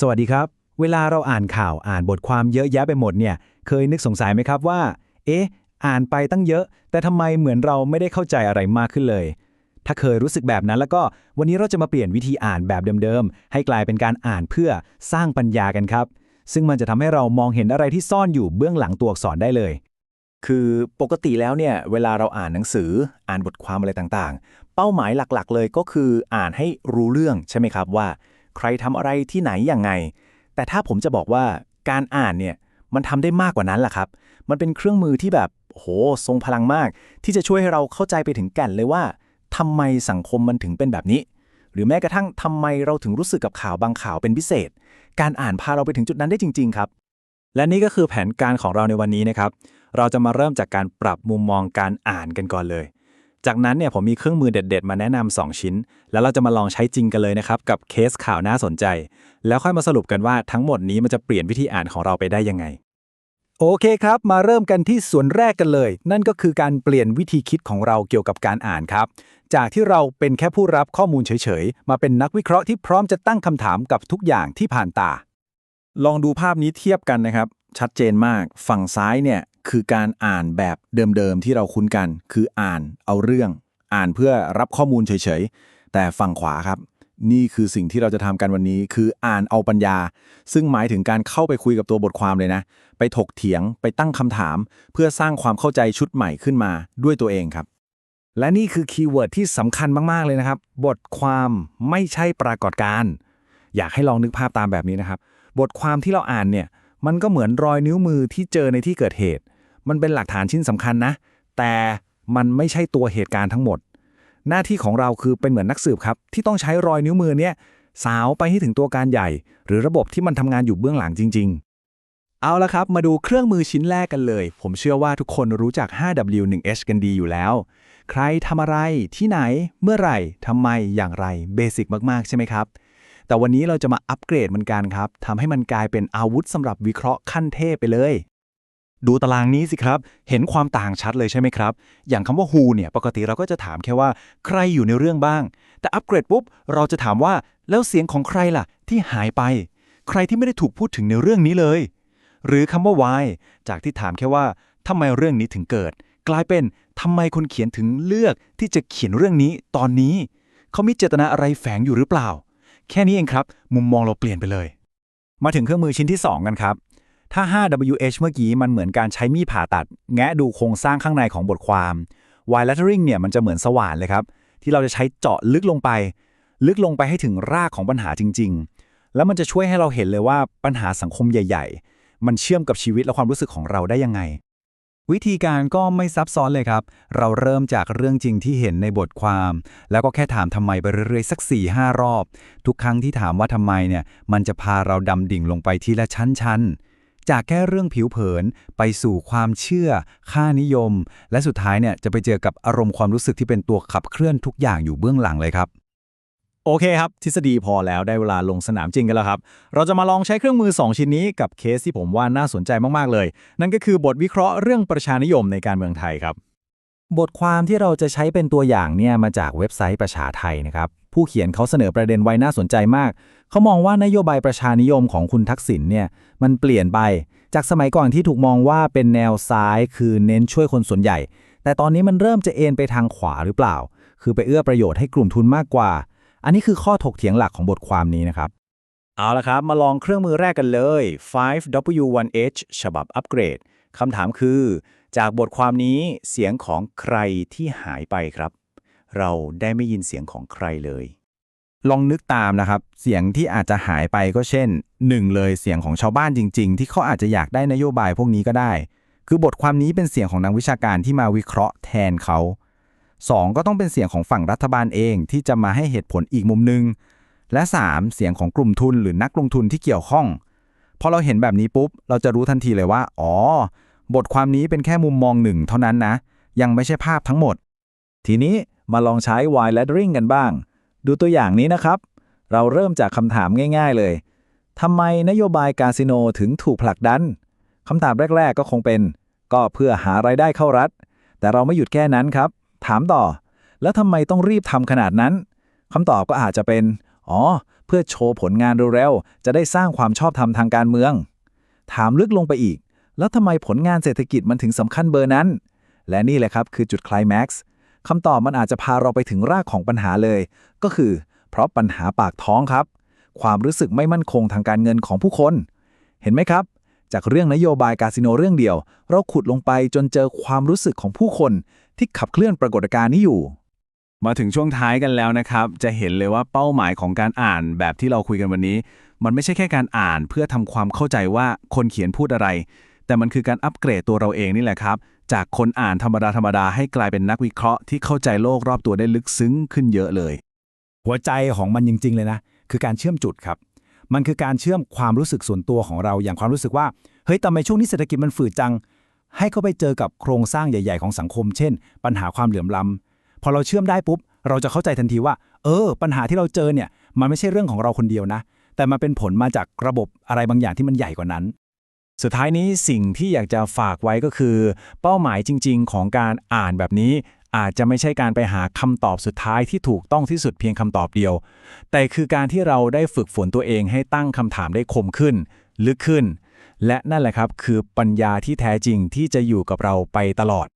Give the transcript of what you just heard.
สวัสดีครับ เวลาเราอ่านข่าวอ่านบทความเยอะแยะไปหมดเนี่ย เคยนึกสงสัยไหมครับว่า เอ๊ะ อ่านไปตั้งเยอะ แต่ทำไมเหมือนเราไม่ได้เข้าใจอะไรมากขึ้นเลย ถ้าเคยรู้สึกแบบนั้นแล้วก็วันนี้เราจะมาเปลี่ยนวิธีอ่านแบบเดิมๆ ให้กลายเป็นการอ่านเพื่อสร้างปัญญากันครับ ซึ่งมันจะทำให้เรามองเห็นอะไรที่ซ่อนอยู่เบื้องหลังตัวอักษรได้เลย คือปกติแล้วเนี่ยเวลาเราอ่านหนังสืออ่านบทความอะไรต่างๆ เป้าหมายหลักๆ เลยก็คืออ่านให้รู้เรื่องใช่ไหมครับว่า ใครทำอะไรที่ไหนอย่างไง แต่ถ้าผมจะบอกว่าการอ่านเนี่ยมันทำได้มากกว่านั้นแหละครับ มันเป็นเครื่องมือที่แบบโหทรงพลังมาก ที่จะช่วยให้เราเข้าใจไปถึงแก่นเลยว่าทำไมสังคมมันถึงเป็นแบบนี้ หรือแม้กระทั่งทำไมเราถึงรู้สึกกับข่าวบางข่าวเป็นพิเศษ การอ่านพาเราไปถึงจุดนั้นได้จริง ๆ ครับ และนี่ก็คือแผนการของเราในวันนี้นะครับ เราจะมาเริ่มจากการปรับมุมมองการอ่านกันก่อนเลย จากนั้นเนี่ยผมมีเครื่องมือเด็ด ๆ มาแนะนำ2ชิ้น แล้วเราจะมาลองใช้จริงกันเลยนะครับ กับเคสข่าวน่าสนใจ แล้วค่อยมาสรุปกันว่าทั้งหมดนี้มันจะเปลี่ยนวิธีอ่านของเราไปได้ยังไง โอเคครับ มาเริ่มกันที่ส่วนแรกกันเลย นั่นก็คือการเปลี่ยนวิธีคิดของเราเกี่ยวกับการอ่านครับ จากที่เราเป็นแค่ผู้รับข้อมูลเฉยๆ มาเป็นนักวิเคราะห์ที่พร้อมจะตั้งคำถามกับทุกอย่างที่ผ่านตา ลองดูภาพนี้เทียบกันนะครับชัดเจนมาก ฝั่งซ้ายเนี่ย คือการอ่านแบบเดิมๆที่เราคุ้นกัน คืออ่านเอาเรื่อง อ่านเพื่อรับข้อมูลเฉยๆ แต่ฝั่งขวาครับ นี่คือสิ่งที่เราจะทำกันวันนี้ คืออ่านเอาปัญญา ซึ่งหมายถึงการเข้าไปคุยกับตัวบทความเลยนะ ไปถกเถียงไปตั้งคำถาม เพื่อสร้างความเข้าใจชุดใหม่ขึ้นมาด้วยตัวเองครับและนี่คือคีย์เวิร์ดที่สำคัญมาก ๆ เลยนะครับ บทความไม่ใช่ปรากฏการณ์อยากให้ลองนึกภาพตามแบบนี้นะครับ บทความที่เราอ่านเนี่ย มันก็เหมือนรอยนิ้วมือที่เจอในที่เกิดเหตุ มันเป็นหลักฐานชิ้นสำคัญนะ แต่มันไม่ใช่ตัวเหตุการณ์ทั้งหมด หน้าที่ของเราคือเป็นเหมือนนักสืบครับ ที่ต้องใช้รอยนิ้วมือเนี่ยสาวไปให้ถึงตัวการใหญ่ หรือระบบที่มันทำงานอยู่เบื้องหลังจริง ๆ เอาละครับ มาดูเครื่องมือชิ้นแรกกันเลย ผมเชื่อว่าทุกคนรู้จัก 5W1H กันดีอยู่แล้ว ใครทำอะไรที่ไหน เมื่อไหร่ทำไมอย่างไรเบสิกมากๆใช่ไหมครับแต่วันนี้เราจะมาอัปเกรดมันกันครับทำให้มันกลายเป็นอาวุธสำหรับวิเคราะห์ขั้นเทพไปเลย ดูตารางนี้สิครับ เห็นความต่างชัดเลยใช่ไหมครับ อย่างคำว่า who เนี่ย ปกติเราก็จะถามแค่ว่าใครอยู่ในเรื่องบ้าง แต่อัปเกรดปุ๊บ เราจะถามว่าแล้วเสียงของใครล่ะ ที่หายไป ใครที่ไม่ได้ถูกพูดถึงในเรื่องนี้เลย หรือคำว่า why จากที่ถามแค่ว่าทำไมเรื่องนี้ถึงเกิด กลายเป็นทำไมคนเขียนถึงเลือกที่จะเขียนเรื่องนี้ตอนนี้ เขามีเจตนาอะไรแฝงอยู่หรือเปล่า แค่นี้เองครับ มุมมองเราเปลี่ยนไปเลย มาถึงเครื่องมือชิ้นที่ 2 กันครับ ถ้า 5WH เมื่อกี้มันเหมือนการใช้มีดผ่าตัด แงะดูโครงสร้างข้างในของบทความ Y lettering เนี่ยมันจะเหมือนสว่านเลยครับ ที่เราจะใช้เจาะลึกลงไป ลึกลงไปให้ถึงรากของปัญหาจริง ๆ แล้วมันจะช่วยให้เราเห็นเลยว่าปัญหาสังคมใหญ่ ๆ มันเชื่อมกับชีวิตและความรู้สึกของเราได้ยังไง วิธีการก็ไม่ซับซ้อนเลยครับ เราเริ่มจากเรื่องจริงที่เห็นในบทความ แล้วก็แค่ถามทำไมไปเรื่อยๆสัก4ี่ห้ารอบ ทุกครั้งที่ถามว่าทำไมเนี่ยมันจะพาเราดำดิ่งลงไปทีละชั้นๆ จากแค่เรื่องผิวเผินไปสู่ความเชื่อ ค่านิยม และสุดท้ายเนี่ยจะไปเจอกับอารมณ์ความรู้สึกที่เป็นตัวขับเคลื่อนทุกอย่างอยู่เบื้องหลังเลยครับ โอเคครับ ทฤษฎีพอแล้วได้เวลาลงสนามจริงกันแล้วครับ เราจะมาลองใช้เครื่องมือ 2 ชิ้นนี้กับเคสที่ผมว่าน่าสนใจมากๆเลย นั่นก็คือบทวิเคราะห์เรื่องประชานิยมในการเมืองไทยครับบทความที่เราจะใช้เป็นตัวอย่างเนี่ยมาจากเว็บไซต์ประชาไทยนะครับ ผู้เขียนเขาเสนอประเด็นไว้น่าสนใจมาก เขามองว่านโยบายประชานิยมของคุณทักษิณเนี่ยมันเปลี่ยนไป จากสมัยก่อนที่ถูกมองว่าเป็นแนวซ้ายคือเน้นช่วยคนส่วนใหญ่ แต่ตอนนี้มันเริ่มจะเอ็นไปทางขวาหรือเปล่า คือไปเอื้อประโยชน์ให้กลุ่มทุนมากกว่า อันนี้คือข้อถกเถียงหลักของบทความนี้นะครับ เอาละครับ มาลองเครื่องมือแรกกันเลย 5W1H ฉบับอัปเกรดคำถามคือ จากบทความนี้เสียงของใครที่หายไปครับ เราได้ไม่ยินเสียงของใครเลย ลองนึกตามนะครับ เสียงที่อาจจะหายไปก็เช่น1เลยเสียงของชาวบ้านจริง ๆ ที่เขาอาจจะอยากได้นโยบายพวกนี้ก็ได้ คือบทความนี้เป็นเสียงของนักวิชาการที่มาวิเคราะห์แทนเขา 2 ก็ต้องเป็นเสียงของฝั่งรัฐบาลเองที่จะมาให้เหตุผลอีกมุมหนึง และ 3 เสียงของกลุ่มทุนหรือนักลงทุนที่เกี่ยวข้องพอเราเห็นแบบนี้ปุ๊บ เราจะรู้ทันทีเลยว่า อ๋อ บทความนี้เป็นแค่มุมมองหนึ่งเท่านั้นนะ ยังไม่ใช่ภาพทั้งหมด ทีนี้มาลองใช้ Y lettering กันบ้าง ดูตัวอย่างนี้นะครับ เราเริ่มจากคำถามง่าย ๆ เลยทำไมนโยบายคาสิโนถึงถูกผลักดันคำถามแรก ๆ ก็คงเป็น ก็เพื่อหารายได้เข้ารัฐ แต่เราไม่หยุดแค่นั้นครับ ถามต่อ แล้วทำไมต้องรีบทำขนาดนั้นคำตอบก็อาจจะเป็น อ๋อ เพื่อโชว์ผลงานเร็วๆ จะได้สร้างความชอบธรรมทางการเมือง ถามลึกลงไปอีก แล้วทำไมผลงานเศรษฐกิจมันถึงสำคัญเบอร์นั้น และนี่แหละครับคือจุดคลแม็กซ์ คำตอบมันอาจจะพาเราไปถึงรากของปัญหาเลย ก็คือ เพราะปัญหาปากท้องครับ ความรู้สึกไม่มั่นคงทางการเงินของผู้คน เห็นไหมครับ จากเรื่องนโยบายคาสิโนเรื่องเดียว เราขุดลงไปจนเจอความรู้สึกของผู้คนที่ขับเคลื่อนปรากฏการณ์นี้อยู่ มาถึงช่วงท้ายกันแล้วนะครับ จะเห็นเลยว่าเป้าหมายของการอ่านแบบที่เราคุยกันวันนี้ มันไม่ใช่แค่การอ่านเพื่อทำความเข้าใจว่าคนเขียนพูดอะไร แต่มันคือการอัปเกรดตัวเราเองนี่แหละครับ จากคนอ่านธรรมดาธรรมดาให้กลายเป็นนักวิเคราะห์ที่เข้าใจโลกรอบตัวได้ลึกซึ้งขึ้นเยอะเลย หัวใจของมันจริง ๆ เลยนะ คือการเชื่อมจุดครับ มันคือการเชื่อมความรู้สึกส่วนตัวของเราอย่างความรู้สึกว่า เฮ้ยทำไมช่วงนี้เศรษฐกิจมันฝืดจัง ให้เขาไปเจอกับโครงสร้างใหญ่ ๆ ของสังคม เช่น ปัญหาความเหลื่อมล้ำพอเราเชื่อมได้ปุ๊บ เราจะเข้าใจทันทีว่า เออ ปัญหาที่เราเจอเนี่ย มันไม่ใช่เรื่องของเราคนเดียวนะ แต่มันเป็นผลมาจากระบบอะไรบางอย่างที่มันใหญ่กว่านั้น สุดท้ายนี้สิ่งที่อยากจะฝากไว้ก็คือ เป้าหมายจริง ๆ ของการอ่านแบบนี้ อาจจะไม่ใช่การไปหาคำตอบสุดท้ายที่ถูกต้องที่สุดเพียงคำตอบเดียว แต่คือการที่เราได้ฝึกฝนตัวเองให้ตั้งคำถามได้คมขึ้น ลึกขึ้น และนั่นแหละครับคือปัญญาที่แท้จริงที่จะอยู่กับเราไปตลอด